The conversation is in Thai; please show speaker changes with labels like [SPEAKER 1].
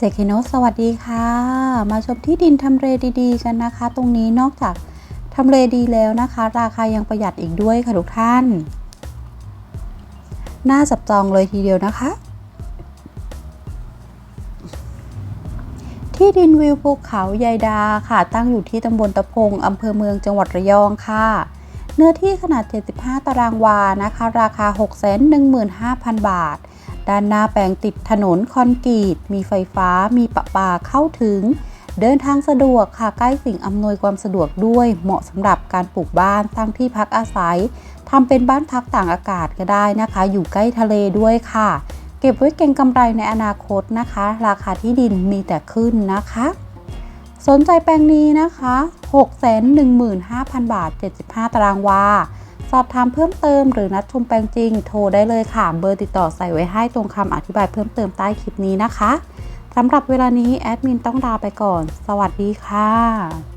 [SPEAKER 1] เจคโนสวัสดีค่ะ มาชมที่ดินทำเลดีๆ กันนะคะ ตรงนี้นอกจากทำเลดีแล้วนะคะ ราคายังประหยัดอีกด้วยค่ะทุกท่าน น่าจับจองเลยทีเดียวนะคะ ที่ดินวิวภูเขายายดาค่ะ ตั้งอยู่ที่ตำบลตะพงอำเภอเมืองจังหวัดระยองค่ะ เนื้อที่ขนาด 75 ตารางวานะคะ ราคา 615,000 บาท ด้านหน้าแปลงติดถนนคอนกรีต มีไฟฟ้า มีประปาเข้าถึง เดินทางสะดวกค่ะใกล้สิ่งอำนวยความสะดวกด้วย เหมาะสำหรับการปลูกบ้านตั้างที่พักอาศัยทำเป็นบ้านพักต่างอากาศก็ได้นะคะ อยู่ใกล้ทะเลด้วยค่ะ เก็บไว้เก็งกำไรในอนาคตนะคะ ราคาที่ดินมีแต่ขึ้นนะคะ สนใจแปลงนี้นะคะ 615,000 บาท 75 ตารางวา สอบถามเพิ่มเติมหรือนัดชมแปลงจริง โทรได้เลยค่ะ เบอร์ติดต่อใส่ไว้ให้ตรงคำอธิบายเพิ่มเติมใต้คลิปนี้นะคะสำหรับเวลานี้แอดมินต้องลาไปก่อน สวัสดีค่ะ